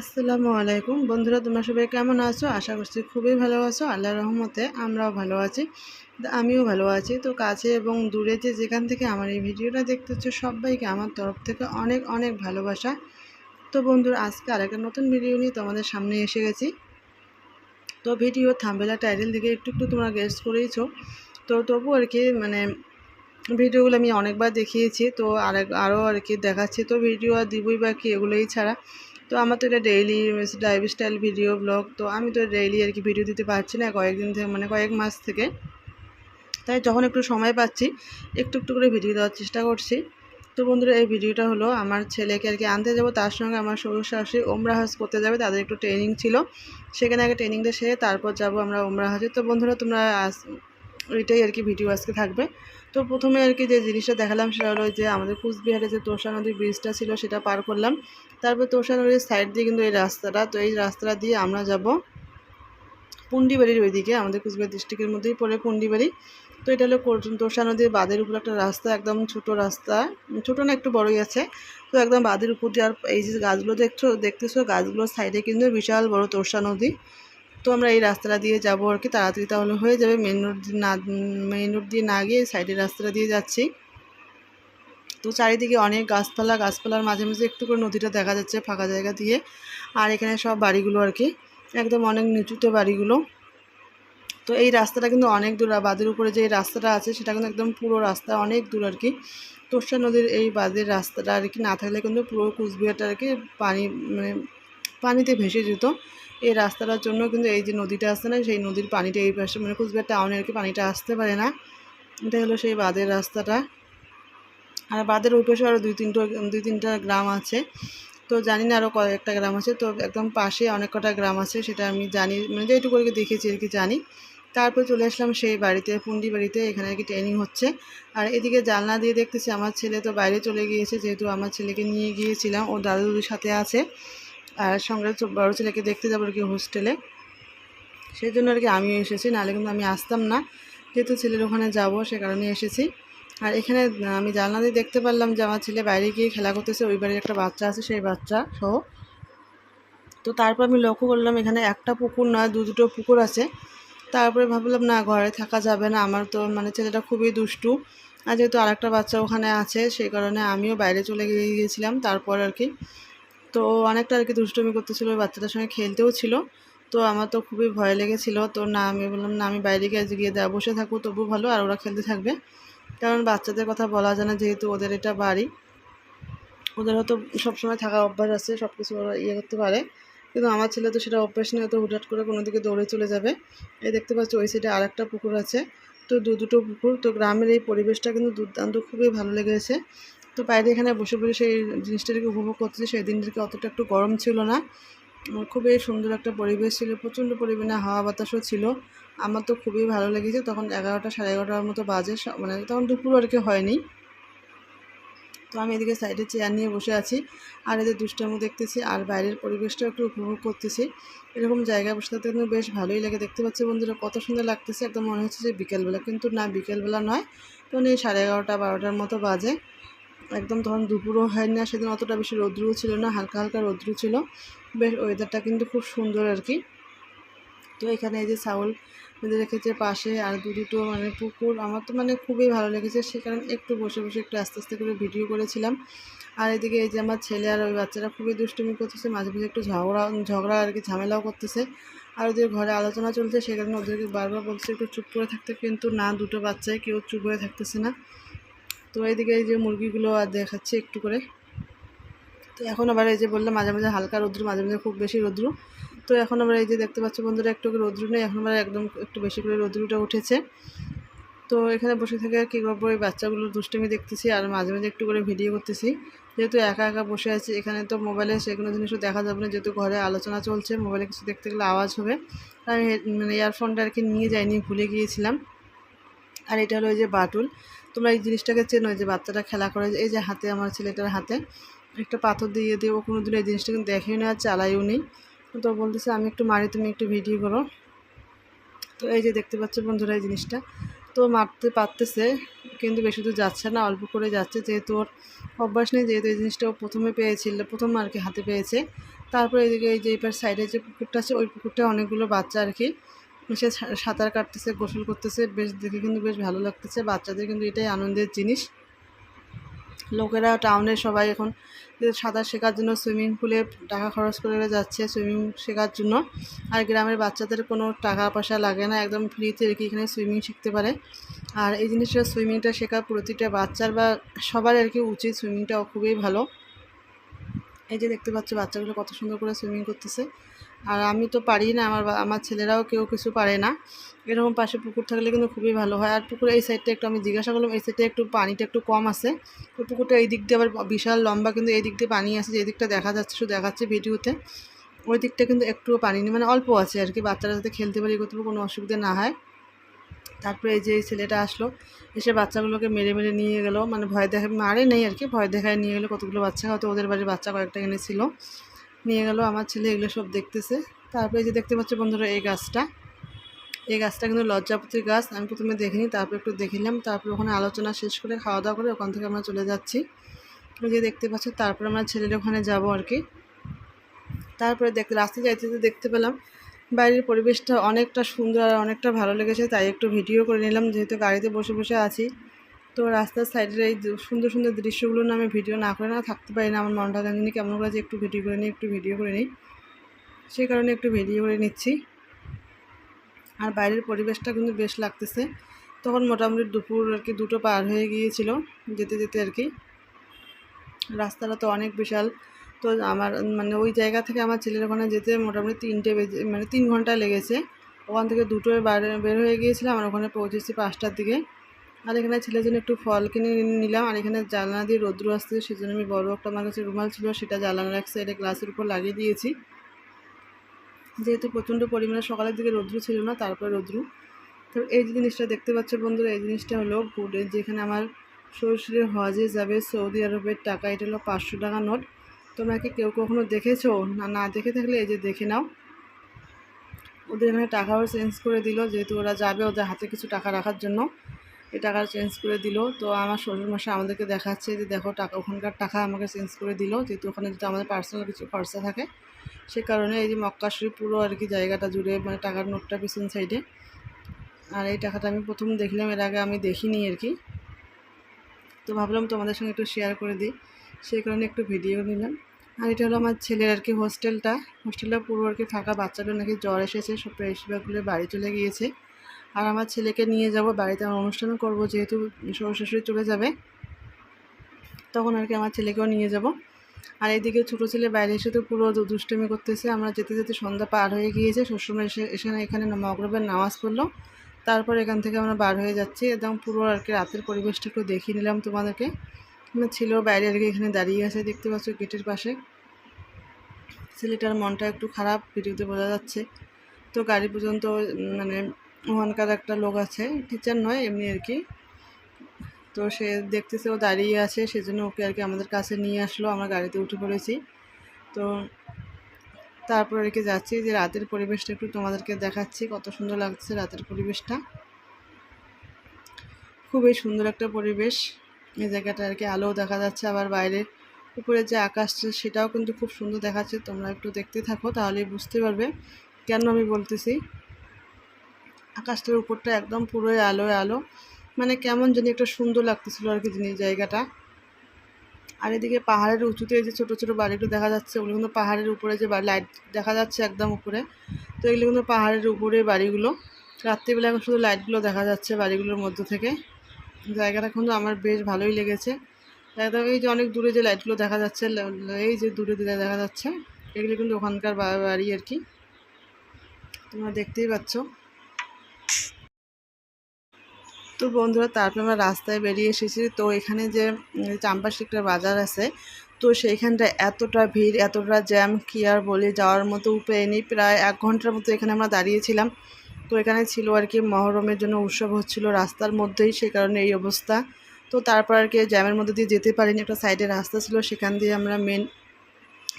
আসসালামু আলাইকুম। বন্ধুরা, তোমরা সবাই কেমন আছো? আশা করছি খুবই ভালো আছো। আল্লাহ রহমতে আমরাও ভালো আছি। আমিও ভালো আছি। তো কাছে এবং দূরে যে যেখান থেকে আমার এই ভিডিওটা দেখতে দেখতেছো সবাইকে আমার তরফ থেকে অনেক অনেক ভালোবাসা। তো বন্ধুরা, আজকে আরেকটা নতুন ভিডিও নিয়ে তোমাদের সামনে এসে গেছি। তো ভিডিও থাম্বেলা টাইটেল দিকে একটু একটু তোমরা গেস্ট করেইছো। তো তবু আর কি মানে ভিডিওগুলো আমি অনেকবার দেখিয়েছি। তো আরেক, আরও আর কি দেখাচ্ছি। তো ভিডিও আর দিবই বা কি, এগুলোই ছাড়া। তো আমার তো এটা daily lifestyle video vlog তো আমি তো ডেইলি আর কি ভিডিও দিতে পারছি না কয়েকদিন থেকে মানে কয়েক মাস থেকে। তাই যখন একটু সময় পাচ্ছি, একটু একটু করে ভিডিও দেওয়ার চেষ্টা করছি। তো বন্ধুরা, এই ভিডিওটা হলো আমার ছেলেকে আর কি আনতে যাব, তার সঙ্গে আমার শ্বশুর শাশুড়ি ওমরা হাজ করতে যাবে, তাদের একটু ট্রেনিং ছিল। সেখানে আগে ট্রেনিংটা সেরে তারপর যাব আমরা ওমরা হাজে তো বন্ধুরা, তোমরা আস ওইটাই আর কি ভিডিও আজকে থাকবে। তো প্রথমে আর কি যে জিনিসটা দেখালাম, সেটা হলো যে আমাদের কুচবিহারে যে তোষা নদীর ব্রিজটা ছিল, সেটা পার করলাম। তারপর তোষা নদীর সাইড দিয়ে কিন্তু এই রাস্তাটা, তো এই রাস্তাটা দিয়ে আমরা যাব পুন্ডিবাড়ির ওইদিকে, আমাদের কুচবিহার ডিস্ট্রিক্টের মধ্যেই পড়ে পুন্ডিবাড়ি তো এটা হলো তোষা নদীর বাঁধের উপর একটা রাস্তা, একদম ছোট রাস্তা, ছোট না, একটু বড়ই আছে। তো একদম বাঁধের উপর দিয়ে আর এই যে গাছগুলো দেখছ, দেখতেছো, গাছগুলোর সাইডে কিন্তু বিশাল বড় তোষা নদী। তো আমরা এই রাস্তাটা দিয়ে যাব আর কি, তাড়াতাড়ি তাহলে হয়ে যাবে। মেন রোড না মেন রোড দিয়ে না গিয়ে সাইডের রাস্তাটা দিয়ে যাচ্ছি। তো চারিদিকে অনেক গাছপালা, গাছপালার মাঝে মাঝে একটু করে নদীটা দেখা যাচ্ছে ফাঁকা জায়গা দিয়ে। আর এখানে সব বাড়িগুলো আর কি, একদম অনেক নিচুতে বাড়িগুলো। তো এই রাস্তাটা কিন্তু অনেক দূর বাঁধের উপরে যে রাস্তাটা আছে সেটা কিন্তু একদম পুরো রাস্তা অনেক দূর আর কি। তোষা নদীর এই বাঁধের রাস্তাটা আর কি না থাকলে কিন্তু পুরো কুচবিহারটা আর কি পানি মানে পানিতে ভেসে যেত। এই রাস্তাটার জন্য কিন্তু এই যে নদীটা আসছে না, সেই নদীর পানিটা এই পাশে মানে কুচবিহার টাউনে আর কি পানিটা আসতে পারে না। এটা হলো সেই বাঁধের রাস্তাটা। আর বাঁধের ওই পাশে আরও দুই তিনটা দুই তিনটা গ্রাম আছে। তো জানি না আরও কয়েকটা গ্রাম আছে। তো একদম পাশে অনেক কটা গ্রাম আছে, সেটা আমি জানি মানে যেটুকু আর কি দেখেছি আর কি জানি। তারপর চলে আসলাম সেই বাড়িতে, পুন্ডি বাড়িতে, এখানে আর কি ট্রেনিং হচ্ছে। আর এদিকে জানলা দিয়ে দেখতেছি আমার ছেলে তো বাইরে চলে গিয়েছে, যেহেতু আমার ছেলেকে নিয়ে গিয়েছিলাম, ও দাদুর সাথে আছে। আর সঙ্গে বড়ো ছেলেকে দেখতে যাব আর কি হোস্টেলে সেই জন্য আর কি আমিও এসেছি, নাহলে কিন্তু আমি আসতাম না। যেহেতু ছেলের ওখানে যাব, সে কারণে এসেছি। আর এখানে আমি জানলা দিয়ে দেখতে পারলাম যে আমার ছেলে বাইরে গিয়ে খেলা করতেছে, ওই বাড়ির একটা বাচ্চা আছে, সেই বাচ্চা সহ। তো তারপর আমি লক্ষ্য করলাম এখানে একটা পুকুর নয়, দু দুটো পুকুর আছে। তারপরে ভাবলাম, না, ঘরে থাকা যাবে না, আমার তো মানে ছেলেটা খুবই দুষ্টু। আর যেহেতু আরেকটা বাচ্চা ওখানে আছে সেই কারণে আমিও বাইরে চলে গিয়েছিলাম তারপর আর কি। তো অনেকটা আর কি দুষ্টুমি করতেছিল, ওই বাচ্চাটার সঙ্গে খেলতেও ছিল। তো আমার তো খুবই ভয় লেগেছিল। তো না, আমি বললাম, না, আমি বাইরে গিয়ে গিয়ে বসে থাকব তবু ভালো, আর ওরা খেলতে থাকবে। কারণ বাচ্চাদের কথা বলা যায় না, যেহেতু ওদের এটা বাড়ি। ওদের হয়তো সবসময় থাকা অভ্যাস আছে সব কিছু ওরা ইয়ে করতে পারে। কিন্তু আমার ছেলে তো সেটা অভ্যাস নেই হয়তো হুটহাট করে কোনো দিকে দৌড়ে চলে যাবে। এই দেখতে পাচ্ছি, ওই সাইডে আর একটা পুকুর আছে। তো দু দুটো পুকুর, তো গ্রামের এই পরিবেশটা কিন্তু দুর্দান্ত, খুবই ভালো লেগেছে। তো বাইরে এখানে বসে বসে সেই জিনিসটাকে উপভোগ করতেছি, সেই দিনটাকে অতটা একটু গরম ছিল না। খুবই সুন্দর একটা পরিবেশ ছিল, প্রচণ্ড পরিমাণে হাওয়া বাতাসও ছিল। আমার তো খুবই ভালো লেগেছে, তখন এগারোটা সাড়ে এগারোটার মতো বাজে মানে তখন দুপুর আর কি হয়নি। তো আমি এদিকে সাইডে চেয়ার নিয়ে বসে আছি, আর এদের দুষ্টামো দেখতেছি, আর বাইরের পরিবেশটাও একটু উপভোগ করতেছি। এরকম জায়গায় বসে থাকতে কিন্তু বেশ ভালোই লাগে, দেখতে পাচ্ছি বন্ধুরা কত সুন্দর লাগতেছে, একদম মনে হচ্ছে যে বিকেলবেলা, কিন্তু না, বিকেলবেলা নয়, তখন এই সাড়ে এগারোটা বারোটার মতো বাজে। একদম তখন দুপুরও হয় না সেদিন অতটা বেশি রৌদ্রও ছিল না, হালকা হালকা রৌদ্র ছিল। বেশ ওয়েদারটা কিন্তু খুব সুন্দর আর কি তো এখানে এই যে চাউল বেঁধে রেখেছে পাশে, আর দু দুটো মানে পুকুর। আমার তো মানে খুবই ভালো লেগেছে, সে কারণে একটু বসে বসে একটু আস্তে আস্তে করে ভিডিও করেছিলাম। আর এদিকে এই যে আমার ছেলে আর ওই বাচ্চারা খুবই দুষ্টুমি করতেছে, মাঝে মাঝে একটু ঝগড়া ঝগড়া আর কি, ঝামেলাও করতেছে। আর ওদের ঘরে আলোচনা চলছে, সে কারণে ওদেরকে বারবার বলছে একটু চুপ করে থাকতে, কিন্তু না, দুটো বাচ্চায় কেউ চুপ হয়ে থাকতেছে না। তো এইদিকে এই যে মুরগিগুলো আর দেখাচ্ছে একটু করে। তো এখন আবার এই যে বললাম, মাঝে মাঝে হালকা রৌদ্র, মাঝে মাঝে খুব বেশি রৌদ্র। তো এখন আবার এই যে দেখতে পাচ্ছ বন্ধুরা, একটু রৌদ্র নেই, এখন আবার একদম একটু বেশি করে রৌদ্রটা উঠেছে। তো এখানে বসে থেকে কী করব, এই বাচ্চাগুলো দুষ্টুমি দেখতেছি আর মাঝে মাঝে একটু করে ভিডিও করতেছি। যেহেতু একা একা বসে আছি, এখানে তো মোবাইলে সে কোনো জিনিসও দেখা যাবে না, যেহেতু ঘরে আলোচনা চলছে মোবাইলে কিছু দেখতে গেলে আওয়াজ হবে। আমি মানে ইয়ারফোনটা আর কি নিয়ে যাইনি, ভুলে গিয়েছিলাম। আর এটা হলো যে বাটুল, তোমরা এই জিনিসটাকে চেনো যে বাচ্চাটা খেলা করে, এই যে হাতে, আমার ছেলেটার হাতে। একটা পাথর দিয়ে ও কোনো দিন এই জিনিসটা কিন্তু দেখেও না আর চালাইও নেই। তো বলতেছে, আমি একটু মারি, তুমি একটু ভিডিও করো। তো এই যে দেখতে পাচ্ছ বন্ধুরা এই জিনিসটা। তো মারতে পারতেছে, কিন্তু বেশি দূর যাচ্ছে না, অল্প করে যাচ্ছে। যেহেতু ওর অভ্যাস নেই, যেহেতু এই জিনিসটা ও প্রথমে পেয়েছিল, প্রথম আর কি হাতে পেয়েছে। তারপরে এদিকে এই যে এবার সাইডে যে পুকুরটা আছে, ওই পুকুরটা অনেকগুলো বাচ্চা আর কি, সা- সাঁতার কাটতেছে, গোসল করতেছে। বেশ দেখে কিন্তু বেশ ভালো লাগতেছে, বাচ্চাদের কিন্তু এটাই আনন্দের জিনিস। লোকেরা টাউনে সবাই এখন সাঁতার শেখার জন্য সুইমিং পুলে টাকা খরচ করে যাচ্ছে সুইমিং শেখার জন্য। আর গ্রামের বাচ্চাদের কোনো টাকা পয়সা লাগে না, একদম ফ্রিতে রেখে এখানে সুইমিং শিখতে পারে। আর এই জিনিসটা সুইমিংটা শেখা প্রতিটা বাচ্চার বা সবার আর কি উচিত সুইমিংটা খুবই ভালো। এই যে দেখতে পাচ্ছ, বাচ্চাগুলো কত সুন্দর করে সুইমিং করতেছে। আর আমি তো পারি না, আমার আমার ছেলেরাও কেউ কিছু পারে না। এরকম পাশে পুকুর থাকলে কিন্তু খুবই ভালো হয়। আর পুকুরে এই সাইডটা একটু আমি জিজ্ঞাসা করলাম, এই সাইডটা একটু পানিটা একটু কম আছে। ওই পুকুরটা এই দিক দিয়ে আবার বিশাল লম্বা, কিন্তু এই দিক দিয়ে পানি আছে, যে দিকটা দেখা যাচ্ছে, শুধু দেখাচ্ছে ভিডিওতে। ওই দিকটা কিন্তু একটুও পানি নেই মানে অল্প আছে আর কি, বাচ্চারা যাতে খেলতে পারে করতে কোনো অসুবিধা না হয়। তারপরে এই যে এই ছেলেটা আসলো, এসে বাচ্চাগুলোকে মেরে মেরে নিয়ে গেল। মানে ভয় দেখা, মারে নেই আর কি, ভয় দেখায় নিয়ে গেলো কতগুলো বাচ্চা, হয়তো ওদের বাড়ির বাচ্চা কয়েকটা এনেছিল। নিয়ে গেল, আমার ছেলে এগুলো সব দেখতেছে। তারপরে এই যে দেখতে পাচ্ছ বন্ধুরা এই গাছটা। এই গাছটা কিন্তু লজ্জাপতির গাছ, আমি প্রথমে দেখিনি, তারপর একটু দেখিলাম। তারপরে ওখানে আলোচনা শেষ করে খাওয়া দাওয়া করে ওখান থেকে আমরা চলে যাচ্ছি। যে দেখতে পাচ্ছ, তারপরে আমরা ছেলের ওখানে যাব আর কি। তারপরে দেখ রাস্তায় যাইতে যেতে দেখতে পেলাম বাইরের পরিবেশটা অনেকটা সুন্দর আর অনেকটা ভালো লেগেছে, তাই একটু ভিডিও করে নিলাম যেহেতু গাড়িতে বসে বসে আছি। তো রাস্তার সাইডের এই সুন্দর সুন্দর দৃশ্যগুলো না আমি ভিডিও না করে না, থাকতে পারি না আমার মনটা। জানি কেমন করে একটু ভিডিও করে নিই একটু ভিডিও করে নিই সেই কারণে একটু ভিডিও করে নিচ্ছি। আর বাইরের পরিবেশটা কিন্তু বেশ লাগতেছে। তখন মোটামুটি দুপুর আর কি দুটো পার হয়ে গিয়েছিল, যেতে যেতে আর কি। রাস্তাটা তো অনেক বিশাল। তো আমার মানে ওই জায়গা থেকে আমার ছেলের ওখানে যেতে মোটামুটি তিনটে বেজে মানে তিন ঘণ্টা লেগেছে। ওখান থেকে দুটোয় বার, বের হয়ে গিয়েছিলাম আর ওখানে পৌঁছেছি পাঁচটার দিকে। আর এখানে ছেলের জন্য একটু ফল কিনে নিলাম আর এখানে জানলা দিয়ে রোদ্রু আসছে, সেজন্য আমি বড় একটা আমার কাছে রুমাল ছিল, সেটা জ্বালানোর এক সাইডে গ্লাসের উপর লাগিয়ে দিয়েছি। যেহেতু প্রচণ্ড পরিমাণে সকালের দিকে রৌদ্র ছিল না, তারপরে রৌদ্র। তো এই জিনিসটা দেখতে পাচ্ছ বন্ধুরা, এই জিনিসটা হলো যেখানে আমার শ্বশুরের হজে যাবে সৌদি আরবের টাকা, এটা হলো পাঁচশো টাকা নোট। তোমরা কি কেউ কখনো দেখেছ? না না দেখে থাকলে এই যে দেখে নাও। ওদের এখানে টাকাও চেঞ্জ করে দিল, যেহেতু ওরা যাবে ওদের হাতে কিছু টাকা রাখার জন্য। এই টাকা চেঞ্জ করে দিল। তো আমার শ্বশুরমশাই আমাদেরকে দেখাচ্ছে যে, দেখো টাকা, ওখানকার টাকা আমাকে চেঞ্জ করে দিল, যেহেতু ওখানে যদি আমাদের পার্সোনাল কিছু খরচা থাকে। সে কারণে এই যে মক্কা পুরো আর কি জায়গাটা জুড়ে মানে টাকার নোটটা পিছন সাইডে আর এই টাকাটা আমি প্রথম দেখলাম, এর আগে আমি দেখিনি আর কি। তো ভাবলাম তোমাদের সঙ্গে একটু শেয়ার করে দিই। সেই কারণে একটু ভিডিও নিলাম। আর এটা হলো আমার ছেলের আর কি হোস্টেলটা। হোস্টেলটা পুরো আর কি থাকা বাচ্চাটা নাকি জ্বর এসেছে, সব বেশিরভাগগুলো বাড়ি চলে গিয়েছে। আর আমার ছেলেকে নিয়ে যাব, বাড়িতে আমার অনুষ্ঠানও করব, যেহেতু শ্বশুর শাশুড়ি চলে যাবে। তখন আর কি আমার ছেলেকেও নিয়ে যাব। আর এদিকে ছোটো ছেলে বাইরে এসে তো পুরো দুষ্টুমি করতেছে। আমরা যেতে যেতে সন্ধ্যা পার হয়ে গিয়েছে, শ্বশুরমা এসে এসে এখানে মগরবের নামাজ পড়ল। তারপর এখান থেকে আমরা বার হয়ে যাচ্ছি। একদম পুরো আর কি রাতের পরিবেশটা একটু দেখিয়ে নিলাম তোমাদেরকে। ছিল, বাইরে কি এখানে দাঁড়িয়ে আছে দেখতে পাচ্ছ গেটের পাশে। ছেলেটার মনটা একটু খারাপ ভিডিওতে বোঝা যাচ্ছে। তো গাড়ি পর্যন্ত মানে ওখানকার একটা লোক আছে টিচার নয়, এমনি আর কি। তো সে দেখতেছে ও দাঁড়িয়ে আছে, সেজন্য ওকে আর কি আমাদের কাছে নিয়ে আসলো, আমরা গাড়িতে উঠে পড়েছি। তো তারপর আর কি যাচ্ছি, যে রাতের পরিবেশটা একটু তোমাদেরকে দেখাচ্ছি, কত সুন্দর লাগছে রাতের পরিবেশটা। খুবই সুন্দর একটা পরিবেশ। এই জায়গাটা আর কি আলো দেখা যাচ্ছে আবার বাইরে উপরে যে আকাশটা, সেটাও কিন্তু খুব সুন্দর দেখাচ্ছে। তোমরা একটু দেখতে থাকো, তাহলেই বুঝতে পারবে কেন আমি বলতেছি। আকাশটার উপরটা একদম পুরোই আলোয় আলো। মানে কেমন যেন একটা সুন্দর লাগতেছিল আর কি জিনিস জায়গাটা। আর এদিকে পাহাড়ের উঁচুতে যে ছোটো ছোটো বাড়িগুলো দেখা যাচ্ছে, ওগুলো কিন্তু পাহাড়ের উপরে যে লাইট দেখা যাচ্ছে একদম উপরে। তো এগুলো কিন্তু পাহাড়ের উপরে বাড়িগুলো। রাত্রিবেলা এখন শুধু লাইটগুলো দেখা যাচ্ছে বাড়িগুলোর মধ্য থেকে। জায়গাটা কিন্তু আমার বেশ ভালোই লেগেছে। একদম এই যে অনেক দূরে যে লাইটগুলো দেখা যাচ্ছে এই যে দূরে দূরে দেখা যাচ্ছে এগুলো কিন্তু ওখানকার বাড়ি আর কি। তোমরা দেখতেই পাচ্ছ। তো বন্ধুরা তারপর আমরা রাস্তায় বেরিয়ে এসেছি। তো এখানে যে উম, চাম্পাশিকটা বাজার আছে তো সেইখানটা এতটা ভিড় এতটা জ্যাম কি আর বলে যাওয়ার মতো উপায় নেই। প্রায় এক ঘণ্টার মতো এখানে আমরা দাঁড়িয়েছিলাম। তো এখানে ছিল আর কি, মহরমের জন্য উৎসব হচ্ছিল রাস্তার মধ্যেই সেই কারণে এই অবস্থা। তো তারপর আর কি জ্যামের মধ্যে দিয়ে যেতে পারিনি, একটা সাইডে রাস্তা ছিল, সেখান দিয়ে আমরা মেন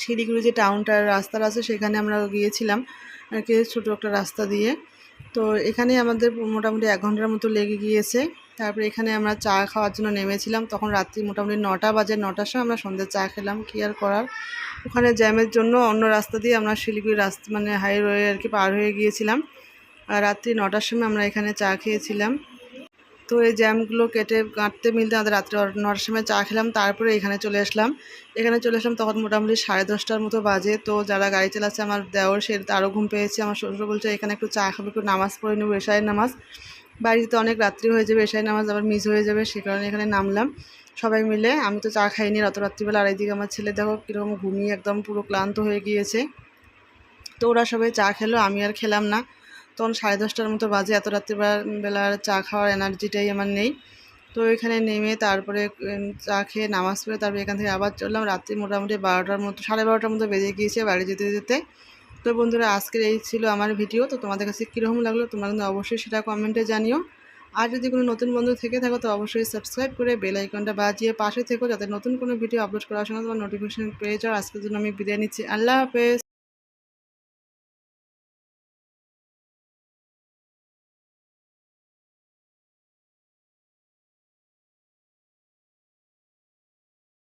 শিলিগুড়ি যে টাউনটার রাস্তাটা আছে, সেখানে আমরা গিয়েছিলাম আর কি ছোটো একটা রাস্তা দিয়ে। তো এখানে আমাদের মোটামুটি এক ঘণ্টার মতো লেগে গিয়েছে। তারপরে এখানে আমরা চা খাওয়ার জন্য নেমেছিলাম, তখন রাত্রি মোটামুটি নটা বাজে, নটার সময় আমরা সন্ধ্যে চা খেলাম, কি আর করার? ওখানে জ্যামের জন্য অন্য রাস্তা দিয়ে আমরা শিলিগুড়ি রাস্তা মানে হাইওয়ে আর কি পার হয়ে গিয়েছিলাম। রাত্রি নটার সময় আমরা এখানে চা খেয়েছিলাম। তো এই জ্যামগুলো কেটে কাটতে মিলতে আমাদের রাত্রে নটার সময় চা খেলাম, তারপরে এখানে চলে আসলাম। এখানে চলে আসলাম তখন মোটামুটি সাড়ে দশটার মতো বাজে। তো যারা গাড়ি চালাচ্ছে আমার দেওর, সে আরও ঘুম পেয়েছে। আমার শ্বশুর বলছে, এখানে একটু চা খাব, একটু নামাজ পড়ে নেব এশায়ের নামাজ। বাড়িতে অনেক রাত্রি হয়ে যাবে এশায়ের নামাজ আবার মিস হয়ে যাবে, সে কারণে এখানে নামলাম। সবাই মিলে আমি তো চা খাইনি, রাত রাত্রিবেলা। আর এইদিকে আমার ছেলে দেখো কীরকম ঘুমিয়ে একদম পুরো ক্লান্ত হয়ে গিয়েছে। তো ওরা সবাই চা খেলো, আমি আর খেলাম না। তখন সাড়ে দশটার মতো বাজে, এত রাত্রিবেলা আর চা খাওয়ার এনার্জিটাই আমার নেই। তো এখানে নেমে তারপরে চা খেয়ে নামাজ পড়ে তারপরে এখান থেকে আবার চললাম। রাত্রি মোটামুটি বারোটার মতো, সাড়ে বারোটার মতো বেজে গিয়েছে বাড়ি যেতে যেতে। তো বন্ধুরা, আজকের এই ছিল আমার ভিডিও। তো তোমাদের কাছে কীরকম লাগল তোমরা কিন্তু অবশ্যই সেটা কমেন্টে জানিও। আর যদি কোনো নতুন বন্ধু থেকে থাকো, তো অবশ্যই সাবস্ক্রাইব করে বেল আইকনটা বাজিয়ে পাশে থেকো। যাতে নতুন কোনো ভিডিও আপলোড করার সময় তোমার নোটিফিকেশন পেয়ে যাও। আজকের জন্য আমি বিদায় নিচ্ছি। আল্লাহ হাফেজ।